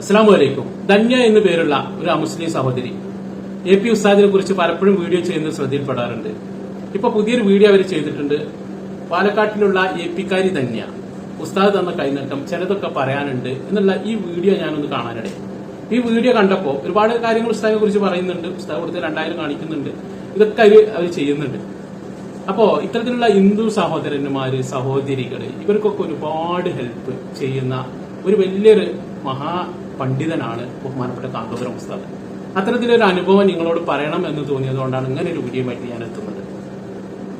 അസ്സാം വലൈക്കും ധന്യ എന്നു പേരുള്ള ഒരു അമുസ്ലിം സഹോദരി. എ പി ഉസ്താദിനെ കുറിച്ച് പലപ്പോഴും വീഡിയോ ചെയ്യുന്നത് ശ്രദ്ധയിൽപ്പെടാറുണ്ട്. ഇപ്പൊ പുതിയൊരു വീഡിയോ അവർ ചെയ്തിട്ടുണ്ട്. പാലക്കാട്ടിലുള്ള എ പിക്കാരി ധന്യ. ഉസ്താദ് തന്ന കൈനട്ടം ചിലതൊക്കെ പറയാനുണ്ട് എന്നുള്ള ഈ വീഡിയോ ഞാനൊന്ന് കാണാനിടയിൽ ഈ വീഡിയോ കണ്ടപ്പോൾ ഒരുപാട് കാര്യങ്ങൾ ഉസ്താദിനെ കുറിച്ച് പറയുന്നുണ്ട്. ഉസ്താദ് കൊടുത്ത് രണ്ടായിരം കാണിക്കുന്നുണ്ട്. ഇതൊക്കെ അവർ അവർ ചെയ്യുന്നുണ്ട്. അപ്പോ ഇത്തരത്തിലുള്ള ഹിന്ദു സഹോദരന്മാര് സഹോദരികൾ ഇവർക്കൊക്കെ ഒരുപാട് ഹെൽപ്പ് ചെയ്യുന്ന ഒരു വലിയൊരു മഹാപണ്ഡിതനാണ് ബഹുമാനപ്പെട്ട കാന്തപുരം ഉസ്താദ്. അത്തരത്തിലൊരു അനുഭവം നിങ്ങളോട് പറയണം എന്ന് തോന്നിയതുകൊണ്ടാണ് ഇങ്ങനെ ഒരു വിജയമായിട്ട് ഞാൻ എത്തുന്നത്.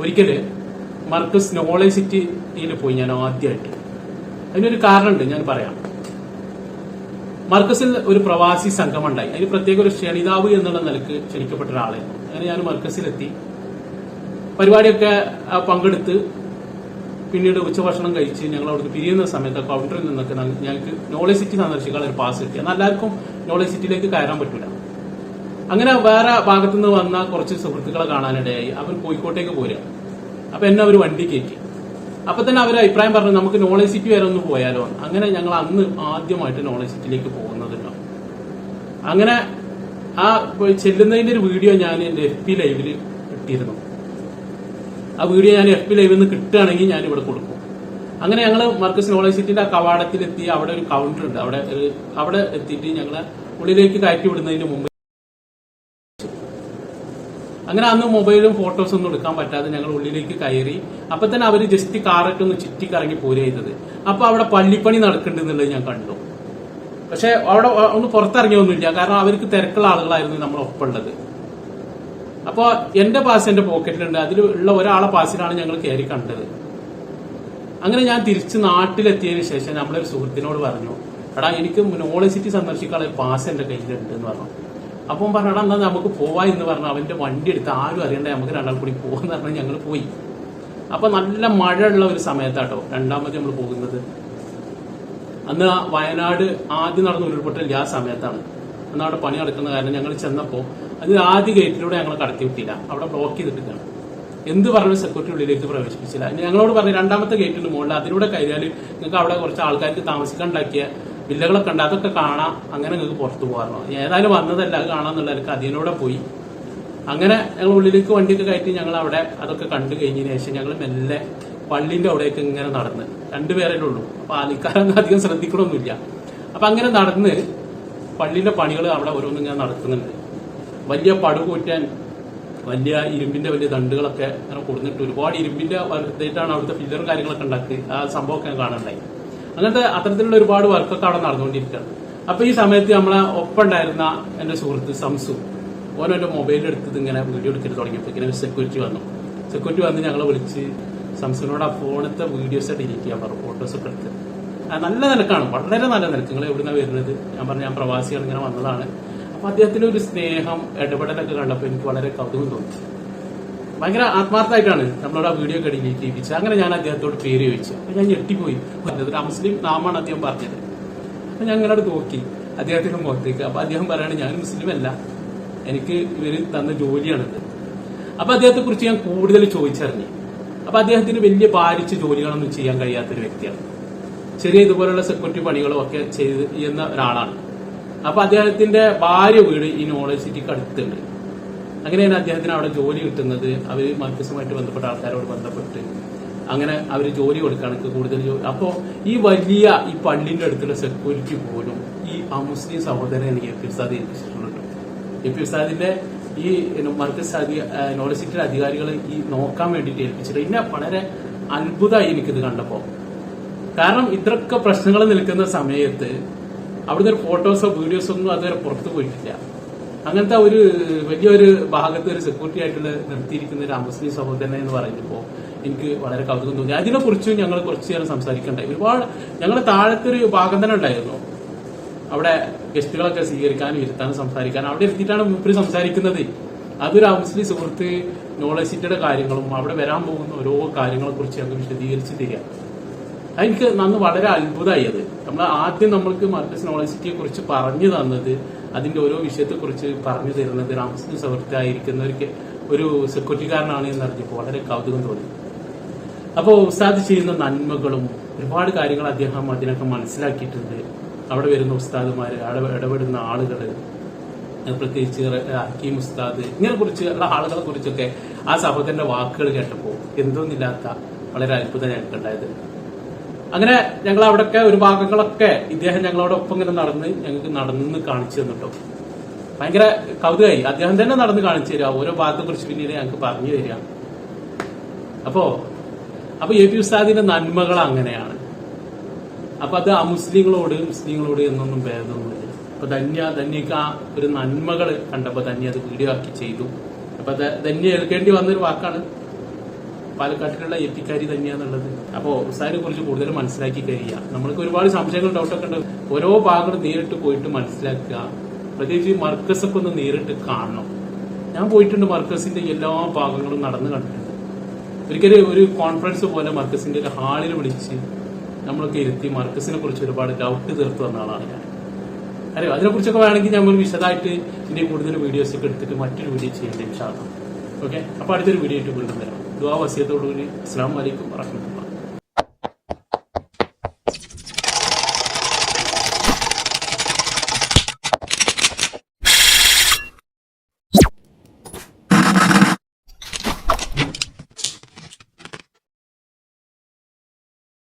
ഒരിക്കൽ മർക്കസ് നോളേജ് സിറ്റിയിൽ പോയി ഞാൻ ആദ്യമായിട്ട്. അതിനൊരു കാരണമുണ്ട് ഞാൻ പറയാം. മർക്കസിൽ ഒരു പ്രവാസി സംഘം ഉണ്ടായി അതിന് പ്രത്യേക ഒരു ക്ഷണിതാവ് എന്നുള്ള നിലയ്ക്ക് ക്ഷണിക്കപ്പെട്ട ഒരാളായിരുന്നു അങ്ങനെ ഞാൻ മർക്കസിലെത്തി. പരിപാടിയൊക്കെ പങ്കെടുത്ത് പിന്നീട് ഉച്ചഭക്ഷണം കഴിച്ച് ഞങ്ങൾ അവിടുന്ന് പിരിയുന്ന സമയത്ത് കൗണ്ടറിൽ നിന്നൊക്കെ ഞങ്ങൾക്ക് നോളജ് സിറ്റി സന്ദർശിക്കാൻ ഒരു പാസ് കിട്ടി. എന്നാൽ എല്ലാവർക്കും നോളേജ് സിറ്റിയിലേക്ക് കയറാൻ പറ്റില്ല അങ്ങനെ വേറെ ഭാഗത്തു നിന്ന് വന്ന കുറച്ച് സുഹൃത്തുക്കളെ കാണാനിടയായി. അവർ കോഴിക്കോട്ടേക്ക് പോരുക അപ്പൊ എന്നെ അവർ വണ്ടി കയറ്റി. അപ്പൊ തന്നെ അവർ അഭിപ്രായം പറഞ്ഞു നമുക്ക് നോളജ് സിറ്റി വരെ ഒന്ന് പോയാലോ. അങ്ങനെ ഞങ്ങൾ അന്ന് ആദ്യമായിട്ട് നോളജ് സിറ്റിയിലേക്ക് പോകുന്നതിനോ അങ്ങനെ ആ ചെല്ലുന്നതിന്റെ ഒരു വീഡിയോ ഞാൻ എന്റെ എഫ് പി ലൈവിൽ ഇട്ടിരുന്നു. ആ വീഡിയോ ഞാൻ എഫ് ലൈവിൽ നിന്ന് കിട്ടുകയാണെങ്കിൽ ഞാൻ ഇവിടെ കൊടുക്കും. അങ്ങനെ ഞങ്ങൾ മർക്കസ് യൂണിവേഴ്സിറ്റിന്റെ സിറ്റിന്റെ ആ കവാടത്തിലെത്തി അവിടെ ഒരു കൗണ്ടർ ഉണ്ട്. അവിടെ അവിടെ എത്തിയിട്ട് ഞങ്ങൾ ഉള്ളിലേക്ക് കയറ്റി വിടുന്നതിന് മുമ്പ് അങ്ങനെ അന്ന് മൊബൈലും ഫോട്ടോസ് ഒന്നും എടുക്കാൻ പറ്റാതെ ഞങ്ങൾ ഉള്ളിലേക്ക് കയറി. അപ്പൊ തന്നെ അവർ ജസ്റ്റ് കാറൊക്കെ ഒന്ന് ചുറ്റിക്കറങ്ങി പോരുക ചെയ്തത്. അപ്പൊ അവിടെ പള്ളിപ്പണി നടക്കുന്നുണ്ടെന്നുള്ളത് ഞാൻ കണ്ടു. പക്ഷെ അവിടെ ഒന്ന് പുറത്തിറങ്ങിയൊന്നുമില്ല. കാരണം അവർക്ക് തിരക്കുള്ള ആളുകളായിരുന്നു നമ്മളൊപ്പം ഉള്ളത് അപ്പൊ എന്റെ പാസ് എന്റെ പോക്കറ്റിലുണ്ട് അതിൽ ഉള്ള ഒരാളെ പാസിലാണ് ഞങ്ങൾ കയറി കണ്ടത്. അങ്ങനെ ഞാൻ തിരിച്ച് നാട്ടിലെത്തിയതിന് ശേഷം നമ്മളൊരു സുഹൃത്തിനോട് പറഞ്ഞു എടാ എനിക്ക് നോളജ് സിറ്റി സന്ദർശിക്കാനുള്ള പാസ് എന്റെ കയ്യിലുണ്ട് എന്ന് പറഞ്ഞു. അപ്പം പറഞ്ഞു എടാ നമുക്ക് പോവാ എന്ന് പറഞ്ഞു. അവന്റെ വണ്ടി എടുത്ത് ആരും അറിയണ്ട നമുക്ക് രണ്ടാൾ കൂടി പോവാന്ന് പറഞ്ഞാൽ ഞങ്ങൾ പോയി. അപ്പൊ നല്ല മഴ ഉള്ള ഒരു സമയത്താട്ടോ രണ്ടാമത് നമ്മൾ പോകുന്നത്. അന്ന് വയനാട് ആദ്യം നടന്ന ഉരുൾപൊട്ടൽ ആ സമയത്താണ്. അന്ന് അവിടെ പണി നടക്കുന്ന കാരണം ഞങ്ങൾ ചെന്നപ്പോൾ അത് ആദ്യ ഗേറ്റിലൂടെ ഞങ്ങൾ കടത്തി വിട്ടില്ല. അവിടെ ബ്ലോക്ക് ചെയ്തിട്ടാണ് എന്ത് പറഞ്ഞു സെക്യൂരിറ്റി ഉള്ളിലേക്ക് പ്രവേശിപ്പിച്ചില്ല. ഞങ്ങളോട് പറഞ്ഞു രണ്ടാമത്തെ ഗേറ്റിന് മുകളിൽ അതിലൂടെ കയറിയാൽ നിങ്ങൾക്ക് അവിടെ കുറച്ച് ആൾക്കാർക്ക് താമസിക്കാൻ ഉണ്ടാക്കിയ വില്ലകളൊക്കെ ഉണ്ട്. അതൊക്കെ കാണാം. അങ്ങനെ നിങ്ങൾക്ക് പുറത്തു പോകാറുണ്ടോ ഏതായാലും വന്നതല്ല അത് കാണാന്നുള്ളവർക്ക് അതിനോടെ പോയി. അങ്ങനെ ഞങ്ങൾ ഉള്ളിലേക്ക് വണ്ടിയൊക്കെ കയറ്റി ഞങ്ങൾ അവിടെ അതൊക്കെ കണ്ടു കഴിഞ്ഞതിന് ശേഷം ഞങ്ങൾ മെല്ലെ പള്ളിന്റെ അവിടേക്ക് ഇങ്ങനെ നടന്ന്. രണ്ടുപേരേ ഉള്ളൂ. അപ്പൊ ആൾക്കാരൊന്നും അധികം ശ്രദ്ധിക്കണമൊന്നുമില്ല. അപ്പൊ അങ്ങനെ നടന്ന് പള്ളിന്റെ പണികൾ അവിടെ ഓരോന്നും ഇങ്ങനെ നടക്കുന്നുണ്ട്. വലിയ പടുകൂറ്റാൻ വലിയ ഇരുമ്പിന്റെ വലിയ ദണ്ടുകളൊക്കെ അങ്ങനെ കൊടുത്തിട്ട് ഒരുപാട് ഇരുമ്പിന്റെ ഇതായിട്ടാണ് അവിടുത്തെ ഫില്ലറും കാര്യങ്ങളൊക്കെ ഉണ്ടാക്കി. ആ സംഭവമൊക്കെ കാണണ്ടായി അങ്ങനത്തെ അത്തരത്തിലുള്ള ഒരുപാട് വർക്കൊക്കെ അവിടെ നടന്നുകൊണ്ടിരിക്കുകയാണ്. അപ്പൊ ഈ സമയത്ത് നമ്മളെ ഒപ്പം ഉണ്ടായിരുന്ന എന്റെ സുഹൃത്ത് സംസു ഓരോ മൊബൈലിൽ എടുത്തത് ഇങ്ങനെ വീഡിയോ എടുത്തിട്ട് തുടങ്ങിയപ്പോൾ ഇങ്ങനെ സെക്യൂരിറ്റി വന്നു. സെക്യൂരിറ്റി വന്ന് ഞങ്ങളെ വിളിച്ച് സംസുവിനോട് ആ ഫോണത്തെ വീഡിയോസ് ഡിലീറ്റ് ചെയ്യാൻ പറഞ്ഞു ഫോട്ടോസ് ഒക്കെ എടുത്ത്. നല്ല നിലക്കാണ് വളരെ നല്ല നിലയ്ക്ക്. നിങ്ങൾ എവിടുന്ന വരുന്നത്? ഞാൻ പറഞ്ഞു ഞാൻ പ്രവാസികൾ ഇങ്ങനെ വന്നതാണ്. അപ്പൊ അദ്ദേഹത്തിന്റെ ഒരു സ്നേഹം ഇടപെടലൊക്കെ കണ്ടപ്പോൾ എനിക്ക് വളരെ കൗതുകം തോന്നി. ഭയങ്കര ആത്മാർത്ഥമായിട്ടാണ് നമ്മളോട് ആ വീഡിയോ ഒക്കെ ഡിലീറ്റ് അങ്ങനെ ഞാൻ അദ്ദേഹത്തോട് പേര് ചോദിച്ചു. അപ്പൊ ഞാൻ ഞെട്ടിപ്പോയി. പറഞ്ഞത് ഒരു മുസ്ലിം നാമാണ് അദ്ദേഹം പറഞ്ഞത്. അപ്പൊ ഞാൻ അങ്ങനെ നോക്കി. അദ്ദേഹത്തിന്റെ മുഖത്തേക്ക്. അപ്പൊ അദ്ദേഹം പറയാണ് ഞാൻ മുസ്ലിം അല്ല. എനിക്ക് ഇവർ തന്ന ജോലിയാണിത്. അപ്പൊ അദ്ദേഹത്തെ കുറിച്ച് ഞാൻ കൂടുതൽ ചോദിച്ചറിഞ്ഞു. അപ്പൊ അദ്ദേഹത്തിന് വലിയ ഭാരിച്ച ജോലികളൊന്നും ചെയ്യാൻ കഴിയാത്തൊരു വ്യക്തിയാണ്. ചെറിയ ഇതുപോലുള്ള സെക്യൂരിറ്റി പണികളും ഒക്കെ ചെയ്യുന്ന ഒരാളാണ്. അപ്പൊ അദ്ദേഹത്തിന്റെ ഭാര്യ വീട് ഈ നോളജ് സിറ്റിക്ക് അടുത്തുണ്ട്. അങ്ങനെയാണ് അദ്ദേഹത്തിന് അവിടെ ജോലി കിട്ടുന്നത്. അവർ മധ്യസ്ഥമായിട്ട് ബന്ധപ്പെട്ട ആൾക്കാരോട് ബന്ധപ്പെട്ട് അങ്ങനെ അവർ ജോലി കൊടുക്കുകയാണ് കൂടുതൽ ജോലി അപ്പോ ഈ വലിയ ഈ പള്ളിന്റെ അടുത്തുള്ള സെക്യൂരിറ്റി പോലും ഈ അമുസ്ലിം സഹോദരൻ എനിക്ക് എഫ് ഉസ്താദ് ഏൽപ്പിച്ചിട്ടുണ്ട് എഫ് ഉസ്താദിന്റെ ഈ മർക്കസ് യൂണിവേഴ്സിറ്റിയിലെ ആ, അധികാരികൾ ഈ നോക്കാൻ വേണ്ടിയിട്ട് ഏൽപ്പിച്ചിട്ട് എന്നെ വളരെ അത്ഭുതമായി എനിക്കിത് കണ്ടപ്പോ. കാരണം ഇത്രയൊക്കെ പ്രശ്നങ്ങൾ നിൽക്കുന്ന സമയത്ത് അവിടുത്തെ ഒരു ഫോട്ടോസോ വീഡിയോസോ ഒന്നും അതുവരെ പുറത്തു പോയിട്ടില്ല. അങ്ങനത്തെ ഒരു വലിയൊരു ഭാഗത്ത് ഒരു സെക്യൂരിറ്റി ആയിട്ടുള്ള നിർത്തിയിരിക്കുന്ന ഒരു മുസ്ലിം സഹോദരനെ എന്ന് പറയുമ്പോൾ എനിക്ക് വളരെ കൗതുകം തോന്നി. അതിനെ കുറിച്ചും ഞങ്ങൾ കുറച്ച് നേരം സംസാരിക്കണ്ടായി. ഒരുപാട് ഞങ്ങളുടെ താഴത്തെ ഒരു ഭാഗം തന്നെ ഉണ്ടായിരുന്നു. അവിടെ ഗസ്റ്റുകളൊക്കെ സ്വീകരിക്കാനും ഇരുത്താനും സംസാരിക്കാനും അവിടെ ഇരുത്തിയിട്ടാണ് മൂപ്പര് സംസാരിക്കുന്നത്. അതൊരു മുസ്ലിം സുഹൃത്ത് നോളജ് സിറ്റിയുടെ കാര്യങ്ങളും അവിടെ വരാൻ പോകുന്ന ഓരോ കാര്യങ്ങളെ കുറിച്ച് ഞങ്ങൾക്ക് വിശദീകരിച്ച് തരിക. അതെനിക്ക് നന്ന് വളരെ അത്ഭുതമായി അത്. നമ്മൾ ആദ്യം നമ്മൾക്ക് മർക്കസ് നോളജിറ്റിയെ കുറിച്ച് പറഞ്ഞു തന്നത് അതിന്റെ ഓരോ വിഷയത്തെ കുറിച്ച് പറഞ്ഞു തരുന്നത് ഒരു സുഹൃത്തായിരിക്കുന്ന ഒരു സെക്യൂരിറ്റിക്കാരനാണ് എന്നറിഞ്ഞപ്പോൾ വളരെ കൗതുകം തോന്നി. അപ്പോൾ ഉസ്താദ് ചെയ്യുന്ന നന്മകളും ഒരുപാട് കാര്യങ്ങൾ അദ്ദേഹം അതിനൊക്കെ മനസ്സിലാക്കിയിട്ടുണ്ട്. അവിടെ വരുന്ന ഉസ്താദുമാര് അവിടെ ഇടപെടുന്ന ആളുകൾ പ്രത്യേകിച്ച് ഹക്കീം ഉസ്താദ് ഇങ്ങനെ കുറിച്ചുള്ള ആളുകളെ കുറിച്ചൊക്കെ ആ സഹോദരന്റെ വാക്കുകൾ കേട്ടപ്പോൾ എന്തോന്നില്ലാത്ത വളരെ അത്ഭുതം ഞങ്ങൾക്ക് ഉണ്ടായത് അങ്ങനെ ഞങ്ങൾ അവിടെയൊക്കെ ഒരു ഭാഗങ്ങളൊക്കെ ഇദ്ദേഹം ഞങ്ങളോടൊപ്പം ഇങ്ങനെ നടന്ന് ഞങ്ങൾക്ക് നടന്ന് കാണിച്ചു തന്നിട്ടോ. ഭയങ്കര കൗതുകമായി. അദ്ദേഹം തന്നെ നടന്ന് കാണിച്ചു തരിക. ഓരോ ഭാഗത്തെ കുറിച്ച് പിന്നീട് ഞങ്ങൾക്ക് പറഞ്ഞു തരിക. അപ്പോ അപ്പൊ എ പി ഉസ്താദിന്റെ നന്മകൾ അങ്ങനെയാണ്. അപ്പൊ അത് അമുസ്ലിങ്ങളോട് മുസ്ലിങ്ങളോട് എന്നൊന്നും ഭേദമൊന്നുമില്ല. അപ്പൊ ധന്യ ധന്യക്ക് ആ ഒരു നന്മകൾ കണ്ടപ്പോ ധന്യ അത് വീഡിയോ ആക്കി ചെയ്തു. അപ്പൊ ധന്യ ഏൽക്കേണ്ടി വന്നൊരു വാക്കാണ് പാലക്കാട്ടിലുള്ള എത്തിക്കാരി തന്നെയാണുള്ളത് അപ്പോ അപ്പോൾ ഉസ്താദിനെ കുറിച്ച് കൂടുതൽ മനസ്സിലാക്കി കഴിയുക. നമ്മൾക്ക് ഒരുപാട് സംശയങ്ങൾ ഡൗട്ടൊക്കെ ഉണ്ട്. ഓരോ ഭാഗങ്ങളും നേരിട്ട് പോയിട്ട് മനസ്സിലാക്കുക. പ്രത്യേകിച്ച് മർക്കസൊക്കെ ഒന്ന് നേരിട്ട് കാണണം. ഞാൻ പോയിട്ടുണ്ട് മർക്കസിന്റെ എല്ലാ ഭാഗങ്ങളും നടന്ന് കണ്ടിട്ടുണ്ട്. ഒരിക്കലും ഒരു കോൺഫറൻസ് പോലെ മർക്കസിന്റെ ഒരു ഹാളിൽ വിളിച്ച് നമ്മളൊക്കെ ഇരുത്തി മർക്കസിനെ കുറിച്ച് ഒരുപാട് ഡൗട്ട് തീർത്തു വന്ന ആളാണ് ഞാൻ. അറിയോ? അതിനെക്കുറിച്ചൊക്കെ വേണമെങ്കിൽ നമ്മൾ വിശദമായിട്ട് ഇതിന്റെ കൂടുതൽ വീഡിയോസ് ഒക്കെ എടുത്തിട്ട് മറ്റൊരു വീഡിയോ ചെയ്യേണ്ട ഇൻഷാല്ല ഓക്കെ അപ്പൊ അടുത്തൊരു വീഡിയോ ആയിട്ട് വീണ്ടും വരാം. ദുവാ വസിയത്തോടുകൂടി അസ്സാം വലൈക്കും വറഹമത്തുള്ള